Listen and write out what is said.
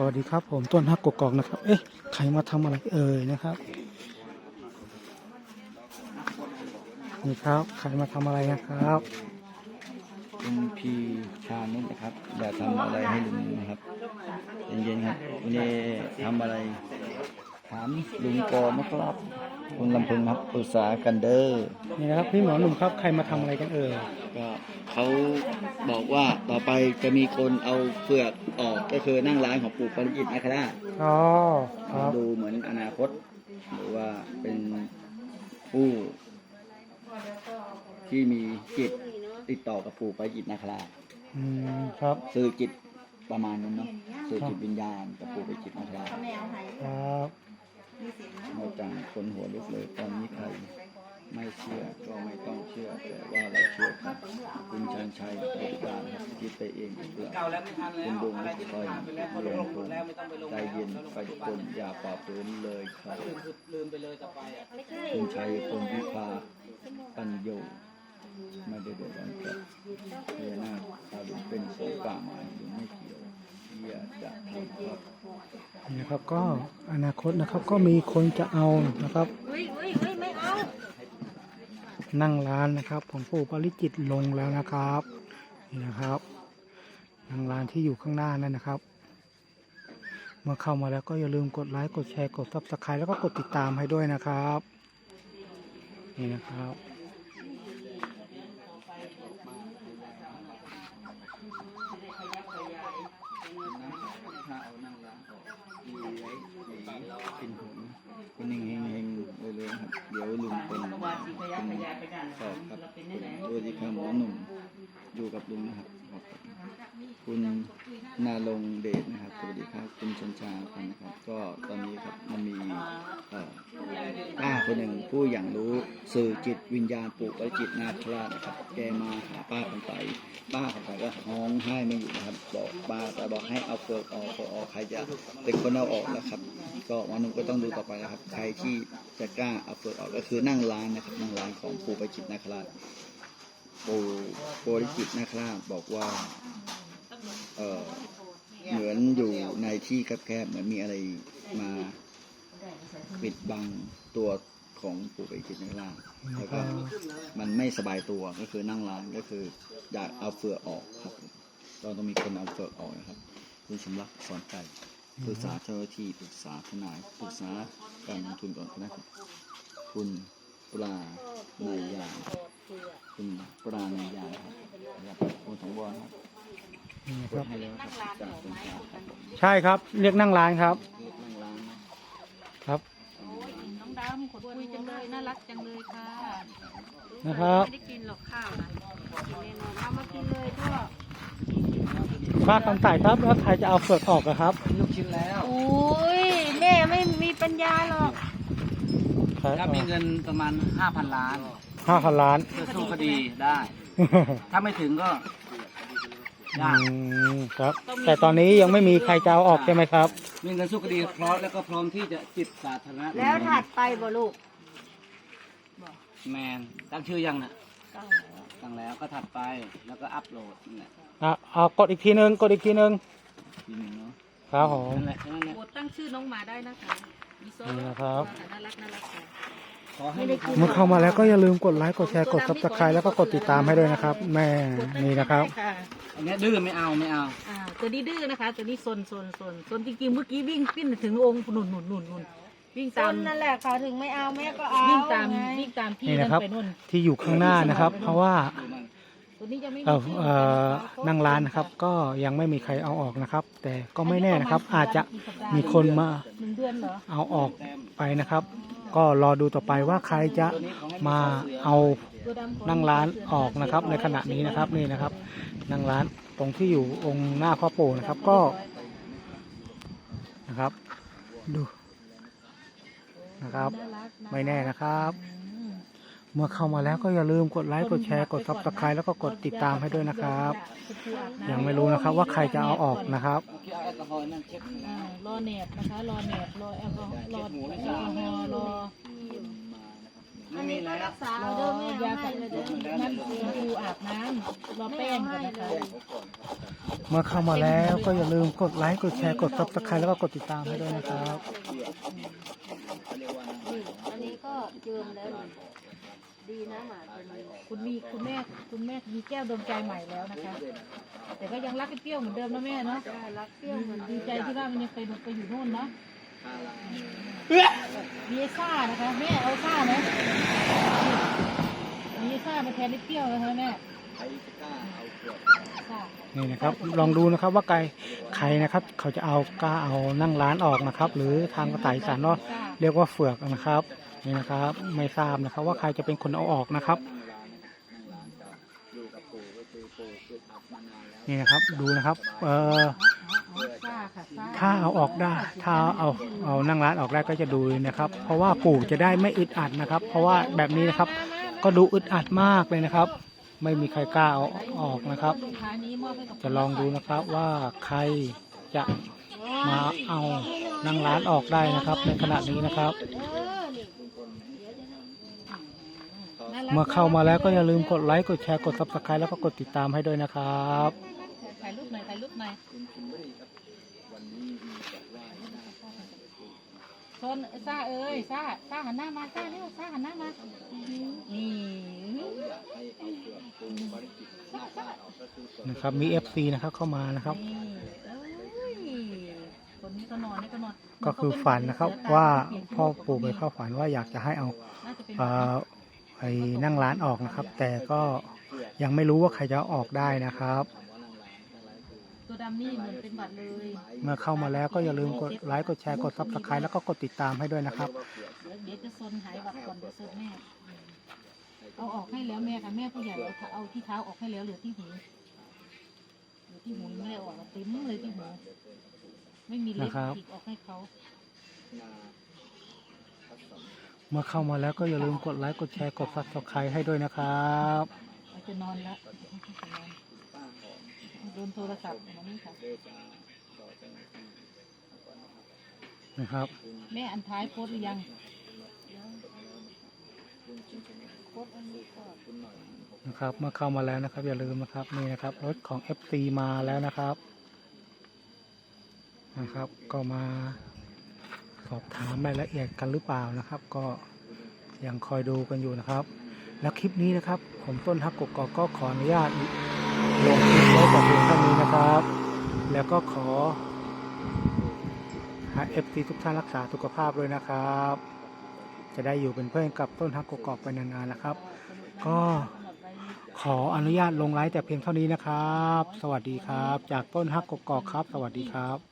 สวัสดีครับผมต้นฮักกกอกนะครับ เอ๊ะใครมาทำอะไรเอ่ยนะครับ นี่ครับใครมาทำอะไรนะครับคุณพีชานุ่นะครับอย่าทำอะไรให้ลุงนะครับเย็นๆครับวันนี้ทำอะไร ถามลุงกอนนะครับคุณลำพึงครับปรึกษากันเด้อนี่นะครับพี่หมอหนุ่มครับใครมาทำอะไรกันเอ่ยก็เขาบอกว่าต่อไปจะมีคนเอาเปลือกออกก็คือนั่งร้านของปู่ปาริจิตนะครับอ๋อครับดูเหมือนอนาคต หรือว่าเป็นผู้ที่มีจิตติดต่อกับปู่ปาริจิตนะครับอืมครับสื่อจิตประมาณนั้นเนาะสื่อจิตวิญญาณกับปู่ไปจิตนะครับครับ นอกจากคนหัวลุกเลยตอนนี้ใครไม่เชื่อก็ไม่ต้องเชื่อ แต่ว่าเราเชื่อครับคุณชันชัยบริการคิดไปเองเพื่อคุณดวงคอยลงทุนใจเย็นไฟทุกคนอย่าป่าฝืนเลยครับคุณชัยคนวิภาปัญโยไม่ได้เดือดร้อนครับเรียนาตาลุงเป็นสงป่าไม้ลุงไม่เกี่ยว นี่นะครับก็อนาคตนะครับก็มีคนจะเอานะครับ นั่งร้านนะครับของปู่ปริจิตลงแล้วนะครับนี่นะครับนั่งร้านที่อยู่ข้างหน้านั่นนะครับ เมื่อเข้ามาแล้วก็อย่าลืมกดไลค์กดแชร์กดซับสไครต์แล้วก็กดติดตามให้ด้วยนะครับ นี่นะครับ เลยเลยครับเดี๋ยวลุงเป็นเป็นสอบครับตัวดีครับหมอหนุ่มอยู่กับลุงนะครับขอบคุณคุณนาลงเดชนะครับสวัสดีครับคุณ ชัญชาพันธ์นะครับ ก็ตอนนี้ครับมันมีป้าคนหนึ่งผู้อย่างรู้สื่อจิตวิญญาณปลูกไว้จิตนาคราชนะครับ แกมาหาป้าคนไปป้าคนไปก็ร้องไห้ไม่หยุดนะครับ บอกป้าแต่บอกให้เอาเปลือกออกเปลือกออกใครจะเป็นคนเอาออกนะครับ ก็วันนึงก็ต้องดูต่อไปนะครับ ใครที่จะกล้าเอาเปลือกออกก็คือนั่งร้านนะครับนั่งร้านของปู่ไปจิตนาคราชปู่ปริจิตนาคราชบอกว่า เออ เหมือนอยู่ในที่แคบๆเหมือนมีอะไรมาปิดบังตัวของปู่ไปจิตนาคราชแล้วก็มันไม่สบายตัวก็คือนั่งร้านก็คืออยากเอาเปลือกออกครับ เราต้องมีคนเอาเปลือกออกนะครับคุณสมรักสอนไก่ปรึกษาเจ้าหน้าที่ปรึกษาทนายปรึกษาการลงทุนก่อนนะครับคุณปลาในยางคุณปลาในยางครับอยากคุณสองวอนครับ นี่นะกครัดบให้แล้วครับจากคุณสาครับผมใช่ครับ เรียกนั่งร้านครับนั่งร้านนะครับน้องดำขดคุยจังเลยน่ารักจังเลยค่ะนะครับไม่ได้กินหรอกข้าวนะกินแน่นอนเอามากินเลยพ่อป้าคำต่ายครับ แล้วใครจะเอาเปลือกออกอะครับ ลูกชิ้นแล้วอุ้ยแม่ไม่มีปัญญาหรอกใครถ้ามีเงินประมาณ 5,000 ล้านห้าพันล้าน เพื่อสู้คดีได้ ถ้าไม่ถึงก็ อืยากมครับ แต่ตอนนี้ยังไม่มีใครจะเอาออกใช่ไหมครับ มีเงินสู้คดีพร้อมแล้วก็พร้อมที่จะจิตสาธารณะแล้วถัดไปบ่ลูกแมนตั้งชื่อยังน่ะตั้งแล้วก็ถัดไปแล้วก็อัพโหลดนั่นแหละอะเอากดอีกทีนึงกดอีกทีนึงทีหนึ่งเนาะครับผมนั่นแหละนั่นแหละโปรดตั้งชื่อน้องหมาได้นะคะมิโซนี่นะครับ น่ารักน่ารักค่ะ ขอให้ไม่ได้กินเมื่อเข้ามาแล้วก็อย่าลืมกดไลค์กดแชร์กดซับสไครต์แล้วก็กดติดตามให้ด้วยนะครับแม่นี่นะครับ ค่ะ อันเนี้ยดื้อไม่เอาไม่เอา อ่าตัวนี้ดื้อนะคะ ตัวนี้ซนซนซนซนจริงๆเมื่อกี้วิ่งปิ้นถึงองค์หนุนหนุนหนุนหนุนวิ่งตามนั่นแหละเขาถึงไม่เอาแม่ก็เอาวิ่งตามไงวิ่งตามพี่นี่นั่นะนครับ ไปนู่นที่อยู่ข้างหน้านะครับ เพราะว่าตัวนี้ยังไม่มีเอ่อที่เอ่อนั่งร้านนะครับ ก็ยังไม่มีใครเอาออกนะครับ แต่ก็ไม่แน่นะครับ อาจจะมีคนมาหนึ่งเดือนเหรอเอาออกไปนะครับ ก็รอดูต่อไปว่าใครจะมาเอาตัวดำขอ นั่งร้านออกนะครับ ในขณะนี้นะครับนี่นะครับ นั่งร้านตรงที่อยู่องค์หน้าพ่อปู่นะครับก็นะครับ ดูนะครับ ไม่แน่นะครับ เมื่อเข้ามาแล้วก็อย่าลืมกดไลค์กดแชร์กดซับสไครต์แล้วก็กดติดตามให้ด้วยนะครับ ยังไม่รู้นะครับว่าใครจะเอาออกนะครับที่เอแอลกอฮอล์นั่นะอ่ารอเน็ตนะคะรอเน็ตรอแอลกอฮอล์รอ แอลกอฮอล์รอไม่มีแล้วรักษารอเดิมแม่ยาให้กันเลยนั่นคืออาบน้ำรอแป้งกันนะคะ เมื่อเข้ามาแล้วก็อย่าลืมกดไลค์กดแชร์กดซับสไครต์แล้วก็กดติดตามให้ด้วยนะครับอันนี้ก็เจิมแล้วนี่ดีนะหมาตัวนี้คุณมีคุณแม่คุณแม่มีแก้วดวงใจใหม่แล้วนะคะ แต่ก็ยังรักไอ้เปรี้ยวเหมือนเดิมนะแม่เนาะ ได้รักเปรี้ยวเหมือนดีใจที่ว่ามันยังไปไปอยู่โน่นเนาะ มีไอ้ซ่านะคะแม่เอาซ่าไหมมีไอ้ซ่ามาแทนไอ้เปรี้ยวนะคะแม่ใครจะกล้าเอาเปลือกซ่านี่นะครับลองดูนะครับว่าใครใครนะครับ เขาจะเอากล้าเอานั่งร้านออกนะครับ หรือทางภาษาอีสานเนาะซ่าเรียกว่าเฟือกนะครับนี่นะครับ ไม่ทราบนะครับ ว่าใครจะเป็นคนเอาออกนะครับอยู่กับปู่ก็คือปู่คือทับมานานแล้วนี่นะครับดูนะครับ เออ เอาซ่าค่ะซ่า ถ้าเอาออกได้ ถ้าเอาเอานั่งร้านออกได้ก็จะดูนะครับ เพราะว่าปู่จะได้ไม่อึดอัดนะครับ เพราะว่าแบบนี้นะครับ ก็ดูอึดอัดมากเลยนะครับ ไม่มีใครกล้าเอาออกนะครับ จะลองดูนะครับว่าใครจะมาเอานั่งร้านออกได้นะครับ ในขณะนี้นะครับ เมื่อเข้ามาแล้วก็อย่าลืมกดไลค์กดแชร์กด subscribe แล้วก็กดติดตามให้ด้วยนะครับถ่ายรูปหน่อยถ่ายรูปหน่อย คุณคิมเบอรี่ครับวันนี้มีแต่ว่าหน้า โซนซ่าเอ้ยซ่าซ่าหันหน้ามาซ่าเร็วซ่าหันหน้ามา นี่อยากให้เอาเปลือกปูบริจิตหน้าบ้านออกก็คือเปลือกนะครับมี FC นะครับเข้ามานะครับ นี่เอ้ยคนนี้ก็นอนนี่ก็นอนก็คือฝันนะครับว่าพ่อปู่ไปเข้าฝันว่าอยากจะให้เอาน่าจะเป็นเอ่อไอ้นั่งร้านออกนะครับ แต่ก็ยังไม่รู้ว่าใครจะเอาออกได้นะครับตัว ดำนี่เหมือนเป็นบัตรเลยเมื่อเข้ามาแล้วก็อย่าลืมกดไลค์กดแชร์กด subscribe แล้วก็กดติดตามให้ด้วยนะครับ เดี๋ยวเดี๋ยวจะซนหายบัตรก่อนเดี๋ยวซนแม่ เอาออกให้แล้วแม่ค่ะแม่ผู้ใหญ่เอาเอาที่เท้าออกให้แล้วเหลือที่หูเหลือที่หูยังไม่ได้ออกอะติ้มเลยที่หูไม่มีเล็บนะครับ ฉีกออกให้เขาเมื่อเข้ามาแล้วก็อย่าลืมกดไลค์กดแชร์กด subscribe ให้ด้วยนะครับ เราจะนอนแล้ว โดนโทรศัพท์มานี่ค่ะ นะครับ แม่อันท้ายโพสต์หรือยัง นะครับ เมื่อเข้ามาแล้วนะครับ อย่าลืมนะครับนี่นะครับ รถของ FC มาแล้วนะครับ นะครับ ก็มาสอบถามรายละเอียดกันหรือเปล่านะครับ ก็ยังคอยดูกันอยู่นะครับ แล้วคลิปนี้นะครับ ผมต้นฮักกกอกก็ขออนุญาต ลงคลิปไว้แต่เพียงเท่านี้นะครับ แล้วก็ขอหา FC ทุกท่านรักษาสุขภาพด้วยนะครับ จะได้อยู่เป็นเพื่อนกับต้นฮักกกอกไปนานๆนะครับ ก็ขออนุญาตลงไลฟ์แต่เพียงเท่านี้นะครับ สวัสดีครับ จากต้นฮักกกอกครับ สวัสดีครับ